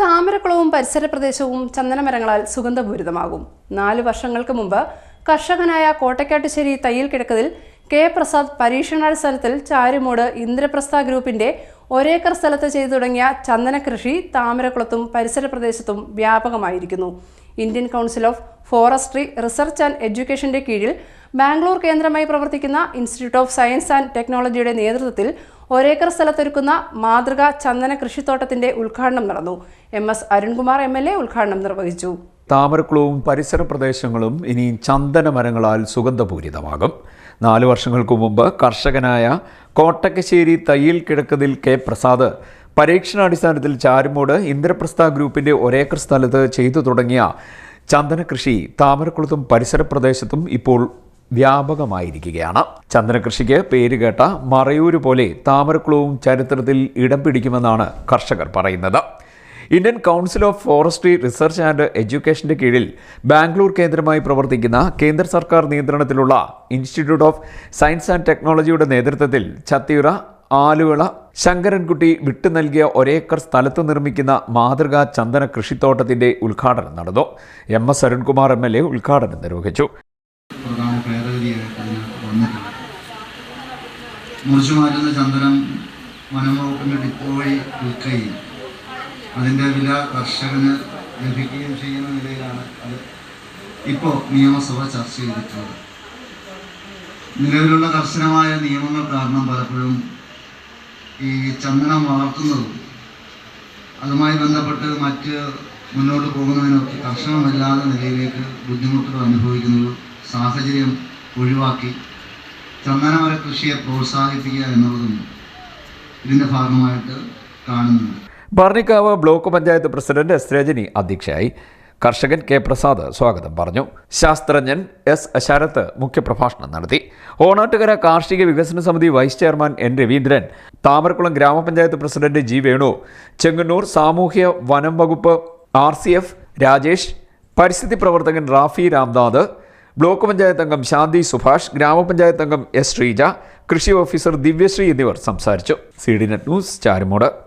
താമരക്കുളവും പരിസര പ്രദേശവും ചന്ദനമരങ്ങളാൽ സുഗന്ധപൂരിതമാകും. നാല് വർഷങ്ങൾക്ക് മുമ്പ് കർഷകനായ കോട്ടക്കാട്ടുശ്ശേരി തയ്യൽ കിടക്കതിൽ കെ. പ്രസാദ് പരീക്ഷണാടിസ്ഥാനത്തിൽ ചാരുമൂട് ഇന്ദ്രപ്രസ്ഥ ഗ്രൂപ്പിന്റെ ഒരേക്കർ സ്ഥലത്ത് ചെയ്തു തുടങ്ങിയ ചന്ദന കൃഷി താമരക്കുളത്തും പരിസര പ്രദേശത്തും വ്യാപകമായിരിക്കുന്നു. Indian council of forestry research and എഡ്യൂക്കേഷന്റെ കീഴിൽ ബാംഗ്ലൂർ കേന്ദ്രമായി പ്രവർത്തിക്കുന്ന ഇൻസ്റ്റിറ്റ്യൂട്ട് ഓഫ് സയൻസ് ആൻഡ് ടെക്നോളജിയുടെ നേതൃത്വത്തിൽ ഒരേക്കർ സ്ഥലത്തൊരുക്കുന്ന മാതൃക ചന്ദന കൃഷിത്തോട്ടത്തിന്റെ ഉദ്ഘാടനം നടന്നു. M S Arunkumar M L A ഉദ്ഘാടനം നിർവഹിച്ചു. താമരക്കുളവും പരിസര പ്രദേശങ്ങളും ഇനി ചന്ദന മരങ്ങളാൽ സുഗന്ധപൂരിതമാകും. നാല് വർഷങ്ങൾക്ക് മുമ്പ് കർഷകനായ കോട്ടക്കശ്ശേരി തയ്യിൽ കിഴക്കതിൽ കെ പ്രസാദ് പരീക്ഷണാടിസ്ഥാനത്തിൽ ചാരുമൂട് ഇന്ദ്രപ്രസ്ഥ ഗ്രൂപ്പിന്റെ ഒരേക്കർ സ്ഥലത്ത് ചെയ്തു തുടങ്ങിയ ചന്ദനകൃഷി താമരക്കുളത്തും പരിസര പ്രദേശത്തും ഇപ്പോൾ വ്യാപകമായിരിക്കുകയാണ്. ചന്ദനകൃഷിക്ക് പേരുകേട്ട മറയൂര് പോലെ താമരക്കുളവും ചരിത്രത്തിൽ ഇടം പിടിക്കുമെന്നാണ് കർഷകർ പറയുന്നത്. Indian council of forestry research and എഡ്യൂക്കേഷന്റെ കീഴിൽ ബാംഗ്ലൂർ കേന്ദ്രമായി പ്രവർത്തിക്കുന്ന കേന്ദ്ര സർക്കാർ നിയന്ത്രണത്തിലുള്ള ഇൻസ്റ്റിറ്റ്യൂട്ട് ഓഫ് സയൻസ് ആൻഡ് ടെക്നോളജിയുടെ നേതൃത്വത്തിൽ ചത്തിയുറ ആലുവള ശങ്കരൻകുട്ടി വിട്ടു നൽകിയ ഒരേക്കർ സ്ഥലത്ത് നിർമ്മിക്കുന്ന മാതൃകാ ചന്ദന കൃഷിത്തോട്ടത്തിന്റെ ഉദ്ഘാടനം നടന്നു. M S Arunkumar M L A ഉദ്ഘാടനം നിർവഹിച്ചു. മുറിച്ചു ചന്ദനം വനംവകുപ്പിന്റെ ഡിപ്പോ വഴി വിൽക്കുകയും അതിന്റെ വില കർഷകന് ലഭിക്കുകയും ചെയ്യുന്ന നിലയിലാണ് അത് ഇപ്പോൾ നിയമസഭ ചർച്ച ചെയ്തിട്ടുള്ളത്. നിലവിലുള്ള കർശനമായ നിയമങ്ങൾ കാരണം പലപ്പോഴും ഈ ചന്ദനം വളർത്തുന്നതും അതുമായി ബന്ധപ്പെട്ട് മറ്റ് മുന്നോട്ട് പോകുന്നതിനൊക്കെ കർഷകമല്ലാതെ നിലയിലേക്ക് ബുദ്ധിമുട്ടുകൾ അനുഭവിക്കുന്ന സാഹചര്യം ഒഴിവാക്കി ചന്ദനമര കൃഷിയെ പ്രോത്സാഹിപ്പിക്കുക എന്നുള്ളതും ഇതിന്റെ ഭാഗമായിട്ട് കാണുന്നുണ്ട്. Bharanikkavu block panchayat president S Rajani അധ്യക്ഷയായി. കർഷകൻ കെ പ്രസാദ് സ്വാഗതം പറഞ്ഞു. ശാസ്ത്രജ്ഞൻ എസ് ശരത്ത് മുഖ്യപ്രഭാഷണം നടത്തി. ഓണാട്ടുകര കാർഷിക വികസന സമിതി vice chairman N Raveendran Thamarakkulam ഗ്രാമപഞ്ചായത്ത് പ്രസിഡന്റ് ജി വേണു ചെങ്ങന്നൂർ സാമൂഹ്യ വനം വകുപ്പ് ആർ സി എഫ് രാജേഷ് പരിസ്ഥിതി പ്രവർത്തകൻ റാഫി രാംനാഥ് ബ്ലോക്ക് പഞ്ചായത്ത് അംഗം ശാന്തി സുഭാഷ് ഗ്രാമപഞ്ചായത്ത് അംഗം എസ് ശ്രീജ കൃഷി ഓഫീസർ ദിവ്യശ്രീ എന്നിവർ സംസാരിച്ചു. C D net news Charummoodu.